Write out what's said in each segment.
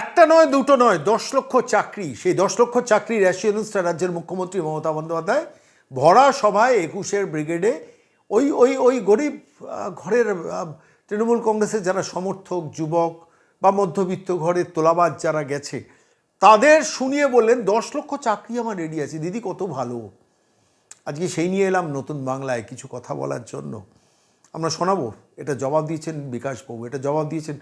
একটা নয়, দুটো নয়, দশ লক্ষ চাকরি। সেই দশ লক্ষ চাকরির অ্যাসিওরেন্সটা রাজ্যের মুখ্যমন্ত্রী মমতা বন্দ্যোপাধ্যায় ভরা সভায় একুশের ব্রিগেডে ওই ওই ওই গরিব ঘরের তৃণমূল কংগ্রেসের যারা সমর্থক, যুবক বা মধ্যবিত্ত ঘরের তোলাবাজ যারা গেছে, তাদের শুনিয়ে বললেন, দশ লক্ষ চাকরি আমার রেডি আছে, দিদি কত ভালো। আজকে সেই নিয়ে এলাম নতুন বাংলায় কিছু কথা বলার জন্য। আমরা শোনাবো, এটা জবাব দিয়েছেন বিকাশ বিকাশবাবু এটা জবাব দিয়েছেন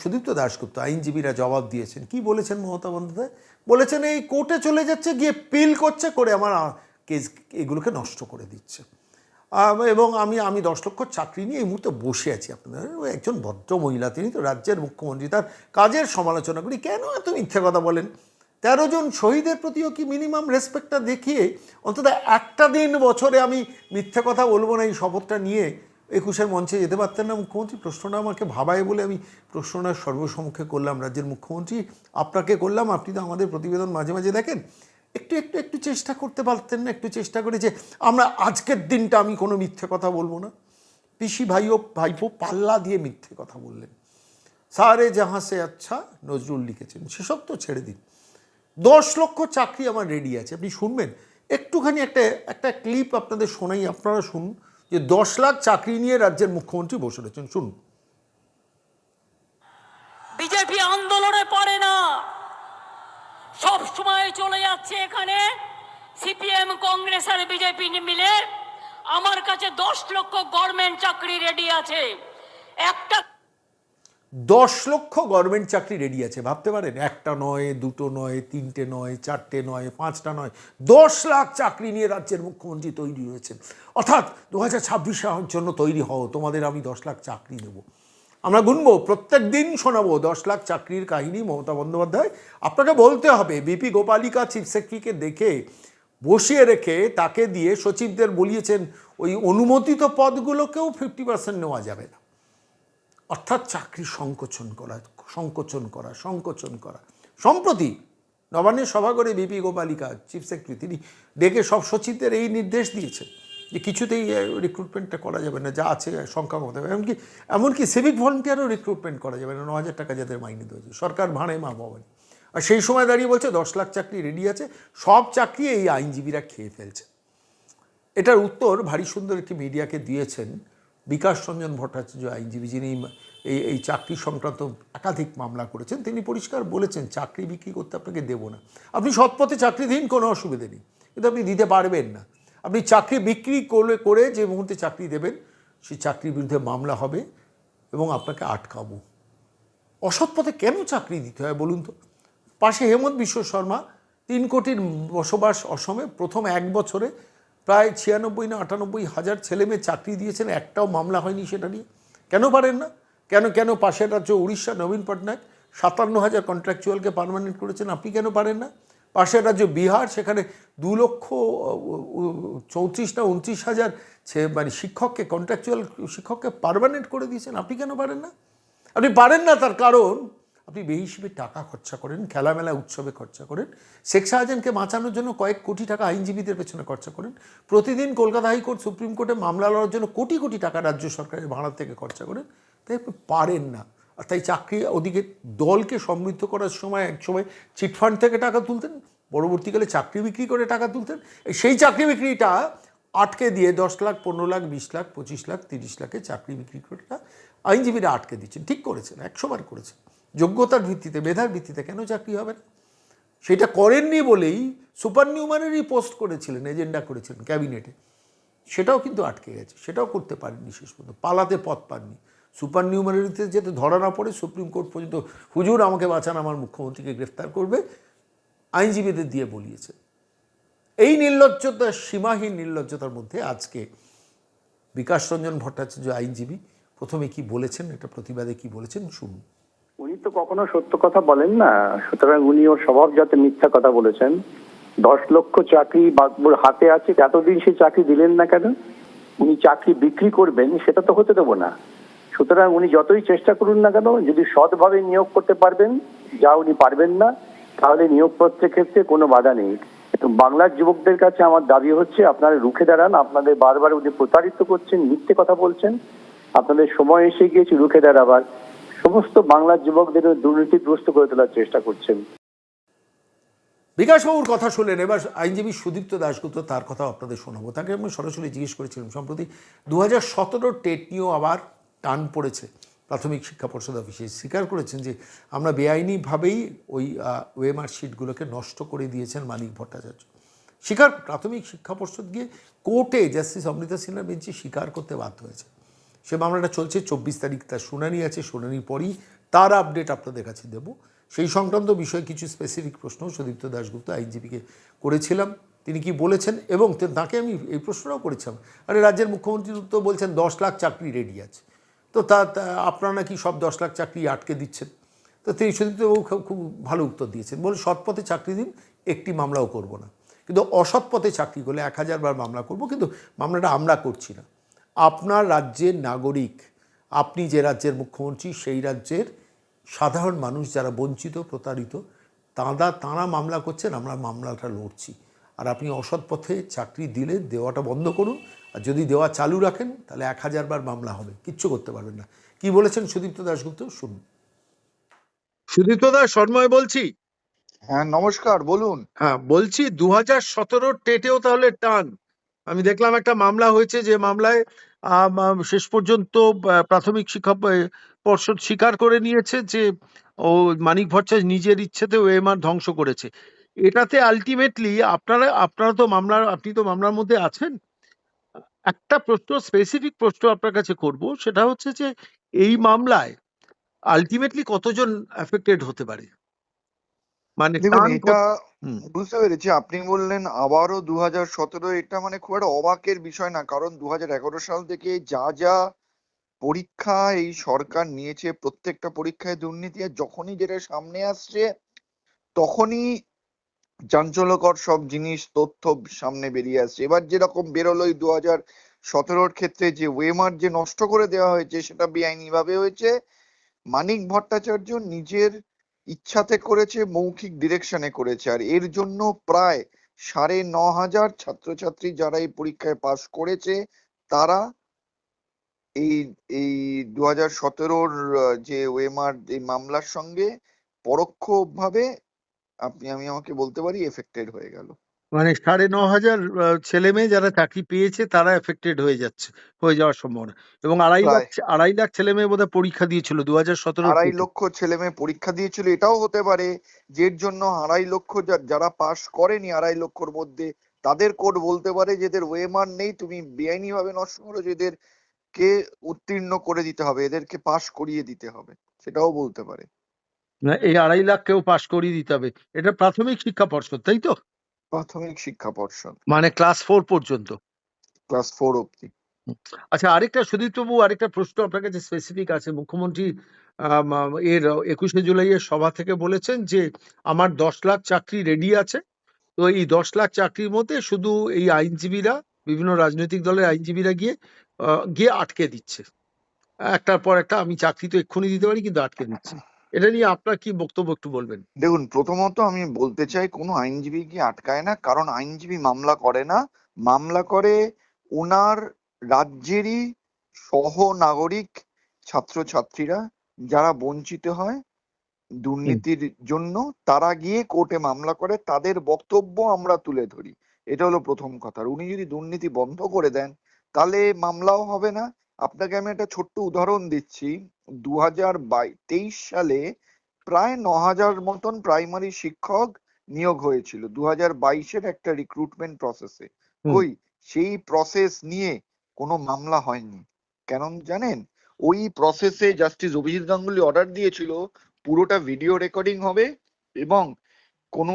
সুদীপ্ত দাশগুপ্ত, আইনজীবীরা জবাব দিয়েছেন। কি বলেছেন মমতা বন্দ্যোপাধ্যায়? বলেছেন, এই কোর্টে চলে যাচ্ছে, গিয়ে পিল করছে করে আমার কেস, এগুলোকে নষ্ট করে দিচ্ছে। এবং আমি আমি দশ লক্ষ চাকরি নিয়ে এই মুহূর্তে বসে আছি আপনাদের। একজন ভদ্র মহিলা, তিনি তো রাজ্যের মুখ্যমন্ত্রী, তার কাজের সমালোচনা করি কেন এত মিথ্যে কথা বলেন? তেরো জন শহীদের প্রতিও কি মিনিমাম রেসপেক্টটা দেখিয়ে অন্তত একটা দিন বছরে আমি মিথ্যে কথা বলব না এই শপথটা নিয়ে একুশের মঞ্চে যেতে পারতেন না, মুখ্যমন্ত্রী। প্রশ্নটা আমাকে ভাবায় বলে আমি প্রশ্নটা সর্বসম্মুখে করলাম রাজ্যের মুখ্যমন্ত্রী। আপনাকে করলাম, আপনি তো আমাদের প্রতিবেদন মাঝে মাঝে দেখেন। একটু একটু একটু চেষ্টা করতে পারতেন না, একটু চেষ্টা করে যে আমরা আজকের দিনটা আমি কোনো মিথ্যে কথা বলব না। পিসি ভাইও, ভাইপো পাল্লা দিয়ে মিথ্যে কথা বললেন। সারে জাহাঁ সে আচ্ছা নজরুল লিখেছেন, সেসব তো ছেড়ে দিন। দশ লক্ষ চাকরি আমার রেডি আছে। আপনি শুনবেন? একটুখানি একটা একটা ক্লিপ আপনাদের শোনাই, আপনারা শুনুন। যে দশ লাখ চাকরি নিয়ে রাজ্যের মুখ্যমন্ত্রী বসে রয়েছেন। শুনুন। বিজেপি আন্দোলনে পড়ে না। সব সময় চলে যাচ্ছে এখানে সিপিএম কংগ্রেস আর বিজেপি মিলে। আমার কাছে দশ লক্ষ গভর্নমেন্ট চাকরি রেডি আছে। একটা দশ লক্ষ গভর্নমেন্ট চাকরি রেডি আছে, ভাবতে পারেন? একটা নয়, দুটো নয়, তিনটে নয়, চারটে নয়, পাঁচটা নয়, দশ লাখ চাকরি নিয়ে রাজ্যের মুখ্যমন্ত্রী তৈরি হয়েছেন। অর্থাৎ দু হাজার ছাব্বিশে জন্য তৈরি হও, তোমাদের আমি দশ লাখ চাকরি দেবো। আমরা গুনবো, প্রত্যেক দিন শোনাবো দশ লাখ চাকরির কাহিনী মমতা বন্দ্যোপাধ্যায়। আপনাকে বলতে হবে, বিপি গোপালিকা চিফ সেক্রেটারিকে দেখে, বসিয়ে রেখে তাকে দিয়ে সচিবদের বলিয়েছেন, ওই অনুমোদিত পদগুলোকেও ফিফটি পার্সেন্ট নেওয়া যাবে না। অর্থাৎ চাকরি সংকোচন করা সংকোচন করা সংকোচন করা। সম্প্রতি নবান্নের সভাঘরে বিপি গোপালিকা, চিফ সেক্রেটারি, তিনি ডেকে সব সচিবদের এই নির্দেশ দিয়েছেন যে কিছুতেই রিক্রুটমেন্টটা করা যাবে না, যা আছে, সংখ্যা কমাতে হবে। এমনকি এমনকি সিভিক ভলেন্টিয়ারও রিক্রুটমেন্ট করা যাবে না ন হাজার টাকা যাদের মাইনে দেওয়া সরকার ভাড়ে মা ভবানী। আর সেই সময় দাঁড়িয়ে বলছে, দশ লাখ চাকরি রেডি আছে, সব চাকরি এই আইনজীবীরা খেয়ে ফেলছে। এটার উত্তর ভারী সুন্দর একটি মিডিয়াকে দিয়েছেন বিকাশ রঞ্জন ভট্টাচার্য আইনজীবী যিনি এই এই চাকরি সংক্রান্ত একাধিক মামলা করেছেন, তিনি পরিষ্কার বলেছেন, চাকরি বিক্রি করতে আপনাকে দেবো না। আপনি সৎপথে চাকরি দিন কোনো অসুবিধে নেই। কিন্তু আপনি দিতে পারবেন না। আপনি চাকরি বিক্রি করলে, করে যে মুহূর্তে চাকরি দেবেন, সেই চাকরির বিরুদ্ধে মামলা হবে এবং আপনাকে আটকাবো। অসৎ পথে কেন চাকরি দিতে হয় বলুন তো? পাশে হেমন্ত বিশ্ব শর্মা, তিন কোটির বসবাস অসমে প্রথম এক বছরে প্রায় ছিয়ানব্বই না আটানব্বই হাজার ছেলে মেয়ে চাকরি দিয়েছেন, একটাও মামলা হয়নি সেটা নিয়ে। কেন পারেন না? কেন কেন পাশের রাজ্য উড়িষ্যা, নবীন পটনায়ক সাতান্ন হাজার কন্ট্রাকচুয়ালকে পারমানেন্ট করেছেন, আপনি কেন পারেন না? পাশের রাজ্য বিহার, সেখানে দু লক্ষ চৌত্রিশ না উনত্রিশ হাজার ছে- মানে শিক্ষককে কন্ট্রাকচুয়াল শিক্ষককে পারমানেন্ট করে দিয়েছেন, আপনি কেন পারেন না? আপনি পারেন না তার কারণ আপনি বেহিসেবে টাকা খরচা করেন, খেলামেলা উৎসবে খরচা করেন। শেখ শাহজাহানকে বাঁচানোর জন্য কয়েক কোটি টাকা আইনজীবীদের পেছনে খরচা করেন। প্রতিদিন কলকাতা হাইকোর্ট, সুপ্রিম কোর্টে মামলা লড়ার জন্য কোটি কোটি টাকা রাজ্য সরকারের ভাড়া থেকে খরচা করেন। তাই আপনি পারেন না। আর তাই চাকরি ওদিকে দলকে সমৃদ্ধ করার সময় এক সময় চিটফান্ড থেকে টাকা তুলতেন, পরবর্তীকালে চাকরি বিক্রি করে টাকা তুলতেন। সেই চাকরি বিক্রিটা আটকে দিয়ে দশ লাখ, পনেরো লাখ, বিশ লাখ, পঁচিশ লাখ, তিরিশ লাখে চাকরি বিক্রি করে আইনজীবীরা আটকে দিচ্ছেন ঠিক করেছেন একশোবার করেছেন। যোগ্যতার ভিত্তিতে, মেধার ভিত্তিতে কেন চাকরি হবে না? সেটা করেননি বলেই সুপার নিউমারেরই পোস্ট করেছিলেন, এজেন্ডা করেছিলেন ক্যাবিনেটে। সেটাও কিন্তু আটকে গেছে, সেটাও করতে পারেননি শেষ পর্যন্ত, পালাতে পথ পাননি। সুপার নিউমারিতে যাতে ধরা না পড়ে সুপ্রিম কোর্ট পর্যন্ত হুজুর আমাকে বাঁচান, আমার মুখ্যমন্ত্রীকে গ্রেফতার করবে, আইনজীবীদের দিয়ে বলিয়েছে। এই নির্লজ্জতা, সীমাহীন নির্লজ্জতার মধ্যে আজকে বিকাশ রঞ্জন ভট্টাচার্য আইনজীবী প্রথমে কি বলেছেন এটা প্রতিবাদে কি বলেছেন শুনুন। তো কখনো সত্য কথা বলেন না? সুতরাং উনি ওর স্বভাবজাত মিথ্যা কথা বলেছেন। দশ লক্ষ চাকরি বাবুর হাতে আছে, এতদিন সে চাকরি দিলেন না কেন? উনি চাকরি বিক্রি করবেন, সেটা তো হতে দেবো না। সুতরাং উনি যতই চেষ্টা করুন না কেন, যদি সৎভাবে নিয়োগ করতে পারবেন, যা উনি পারবেন না, তাহলে নিয়োগ নিয়োগপত্রের ক্ষেত্রে কোনো বাধা নেই। বাংলার যুবকদের কাছে আমার দাবি হচ্ছে, আপনারা রুখে দাঁড়ান, আপনাদের বারবার উনি প্রতারিত করছেন, মিথ্যে কথা বলছেন। আপনাদের সময় এসে গিয়েছে, রুখে দাঁড়াবার। সমস্ত বাংলার যুবকদের দুর্নীতিগ্রস্ত করে তোলার চেষ্টা করছেন। বিকাশবাবুর কথা শুনলেন। এবার আইনজীবী সুদীপ্ত দাশগুপ্ত তার কথা আপনাদের শোনাবো। তাকে আমি সরাসরি জিজ্ঞেস করেছিলাম, সম্প্রতি দু হাজার সতেরোর টেট নিয়েও আবার টান পড়েছে। প্রাথমিক শিক্ষা পর্ষদ অফিসে স্বীকার করেছেন যে, আমরা বেআইনিভাবেই ওই ওয়েমার শিটগুলোকে নষ্ট করে দিয়েছেন মানিক ভট্টাচার্য। স্বীকার প্রাথমিক শিক্ষা পর্ষদ গিয়ে কোর্টে জাস্টিস অমৃতা সিনহা বেঞ্চে স্বীকার করতে বাধ্য হয়েছে। সে মামলাটা চলছে, চব্বিশ তারিখ তার শুনানি আছে, শুনানির পরই তার আপডেট আপনাদের কাছে দেব। সেই সংক্রান্ত বিষয়ে কিছু স্পেসিফিক প্রশ্ন সুদীপ্ত দাশগুপ্ত আইনজীবীকে করেছিলাম। তিনি কি বলেছেন? এবং তাকে আমি এই প্রশ্নটাও করেছিলাম। আরে রাজ্যের মুখ্যমন্ত্রী তো বলছেন দশ লাখ চাকরি রেডি আছে। তো তা আপনারা নাকি সব দশ লাখ চাকরি আটকে দিচ্ছেন? তো তিনি সুদীপ্তবাবু খুব ভালো উত্তর দিয়েছেন। বলে সৎ পথে চাকরি দিন, একটি মামলাও করব না। কিন্তু অসৎ পথে চাকরি করলে এক হাজার বার মামলা করব, কিন্তু মামলাটা আমরা করছি না। আপনার রাজ্যের নাগরিক আপনি যে রাজ্যের মুখ্যমন্ত্রী সেই রাজ্যের সাধারণ মানুষ যারা বঞ্চিত প্রতারিত তাঁরা তাঁরা মামলা করছেন আমরা মামলাটা লড়ছি। আর আপনি অসৎ পথে চাকরি দিলে দেওয়াটা বন্ধ করুন আর যদি দেওয়া চালু রাখেন তাহলে এক হাজার বার মামলা হবে। কিচ্ছু করতে পারবেন না। কি বলেছেন সুদীপ্ত দাশগুপ্ত? শুনুন। সুদীপ্ত দাস সন্ময় বলছি। হ্যাঁ নমস্কার বলুন। হ্যাঁ বলছি দু হাজার সতেরোর টেটেও তাহলে টান। আমি দেখলাম একটা মামলা হয়েছে যে মামলায় শেষ পর্যন্ত প্রাথমিক শিক্ষা পর্ষদ স্বীকার করে নিয়েছে যে ও মানিক ভট্টাচার্য নিজের ইচ্ছেতে ও ওএমআর ধ্বংস করেছে। এটাতে আলটিমেটলি আপনারা আপনারা তো মামলার আপনি তো মামলার মধ্যে আছেন। একটা প্রশ্ন স্পেসিফিক প্রশ্ন আপনার কাছে করব সেটা হচ্ছে যে এই মামলায় আলটিমেটলি কতজন অ্যাফেক্টেড হতে পারে? মানে হুম। বুঝতে পেরেছি। আপনি বললেন আবারও দু হাজার সতেরো, এটা মানে খুব একটা অবাকের বিষয় না, কারণ দু হাজার এগারো সাল থেকে যা যা পরীক্ষা এই সরকার নিয়েছে, প্রত্যেকটা পরীক্ষায় দুর্নীতি, আর যখনই যেটা সামনে আসছে, তখনই চাঞ্চল্যকর সব জিনিস, তথ্য সামনে বেরিয়ে আসছে। এবার যেরকম বেরোলো দু হাজার সতেরোর ক্ষেত্রে যে ওয়েমার যে নষ্ট করে দেওয়া হয়েছে, সেটা বেআইনি ভাবে হয়েছে। মানিক ভট্টাচার্য নিজের ইচ্ছাতে করেছে, মৌখিক ডিরেকশনে করেছে। আর এর জন্য প্রায় সাড়ে ন হাজার ছাত্রছাত্রী যারা এই পরীক্ষায় পাশ করেছে, তারা এই এই দু হাজার সতেরোর যে ওয়েমার এই মামলার সঙ্গে পরোক্ষভাবে আপনি, আমি আমাকে বলতে পারি এফেক্টেড হয়ে গেল। মানে সাড়ে ন হাজার ছেলে মেয়ে যারা চাকরি পেয়েছে তারা এফেক্টেড হয়ে যাচ্ছে হয়ে যাওয়ার সম্ভাবনা। এবং আড়াই লাখ আড়াই লাখ ছেলে মেয়ে বোধহয় পরীক্ষা দিয়েছিল দু হাজার সতেরো আড়াই লক্ষ ছেলে মেয়ে পরীক্ষা দিয়েছিল এটাও হতে পারে যের জন্য আড়াই লক্ষ যারা পাশ করেনি আড়াই লক্ষর মধ্যে তাদের কোড বলতে পারে যে এদের ওয়েমার নেই তুমি বেআইনি ভাবে নষ্ট করো এদের কে উত্তীর্ণ করে দিতে হবে এদেরকে পাশ করিয়ে দিতে হবে সেটাও বলতে পারে। এই আড়াই লাখ কেউ পাশ করিয়ে দিতে হবে। এটা প্রাথমিক শিক্ষা পর্ষদ তাই তো? প্রাথমিক শিক্ষা পর্ষদ। মানে ক্লাস ফোর পর্যন্ত? ক্লাস ফোর অব্দি আচ্ছা আরেকটা সুদীপ্তবাবু আরেকটা প্রশ্ন আপনার কাছে স্পেসিফিক আছে। মুখ্যমন্ত্রী এর একুশে জুলাইয়ের সভা থেকে বলেছেন যে আমার দশ লাখ চাকরি রেডি আছে। তো এই দশ লাখ চাকরির মধ্যে শুধু এই আইনজীবীরা বিভিন্ন রাজনৈতিক দলের আইনজীবীরা গিয়ে গিয়ে আটকে দিচ্ছে। একটার পর একটা আমি চাকরি তো এক্ষুনি দিতে পারি কিন্তু আটকে দিচ্ছে। এটা নিয়ে আপনার কি বক্তব্য একটু বলবেন? দেখুন, প্রথমত আমি বলতে চাই কোনো আইনজীবী কি আটকায় না, কারণ আইনজীবী মামলা করে না। মামলা করে ওনার রাজ্যেরই সহ নাগরিক ছাত্রছাত্রীরা যারা বঞ্চিত হয় দুর্নীতির জন্য, তারা গিয়ে কোর্টে মামলা করে, তাদের বক্তব্য আমরা তুলে ধরি। এটা হলো প্রথম কথা। উনি যদি দুর্নীতি বন্ধ করে দেন, তাহলে মামলাও হবে না। আপনাকে আমি একটা ছোট্ট উদাহরণ দিচ্ছি। দু হাজার তেইশ সালে প্রায় ন হাজার মতন প্রাইমারি শিক্ষক নিয়োগ হয়েছিল। দু হাজার বাইশের একটা রিক্রুটমেন্ট প্রসেসে ওই সেই প্রসেস নিয়ে কোনো মামলা হয়নি। কেন জানেন? ওই প্রসেসে জাস্টিস অভিজিৎ গাঙ্গুলি অর্ডার দিয়েছিল পুরোটা ভিডিও রেকর্ডিং হবে এবং কোনো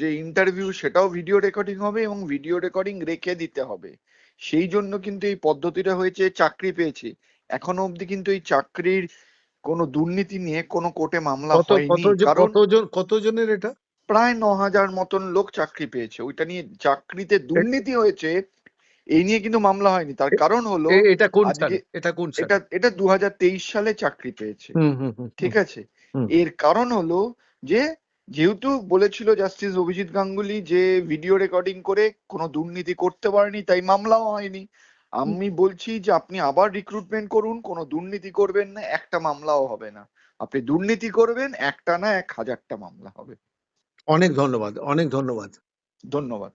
যে ইন্টারভিউ সেটাও ভিডিও রেকর্ডিং হবে এবং ভিডিও রেকর্ডিং রেখে দিতে হবে। সেই জন্য কিন্তু এই পদ্ধতিটা হয়েছে চাকরি পেয়েছে। এখনও অবধি কিন্তু এই চাকরির কোনো দুর্নীতি নিয়ে কোনো কোর্টে মামলা হয়নি। কারণ কতজন কতজনের এটা? প্রায় ন হাজার মতন লোক চাকরি পেয়েছে। ওইটা নিয়ে চাকরিতে দুর্নীতি হয়েছে এই নিয়ে কিন্তু মামলা হয়নি। তার কারণ হলো এটা কোন এটা কোন এটা এটা দু হাজার তেইশ সালে চাকরি পেয়েছে। ঠিক আছে? এর কারণ হলো যে যেহেতু বলেছিল জাস্টিস অভিজিৎ গাঙ্গুলি যে ভিডিও রেকর্ডিং করে কোনো দুর্নীতি করতে পারেনি তাই মামলাও হয়নি। আমি বলছি যে আপনি আবার রিক্রুটমেন্ট করুন কোনো দুর্নীতি করবেন না একটা মামলাও হবে না। আপনি দুর্নীতি করবেন একটা না এক হাজারটা মামলা হবে। অনেক ধন্যবাদ অনেক ধন্যবাদ। ধন্যবাদ।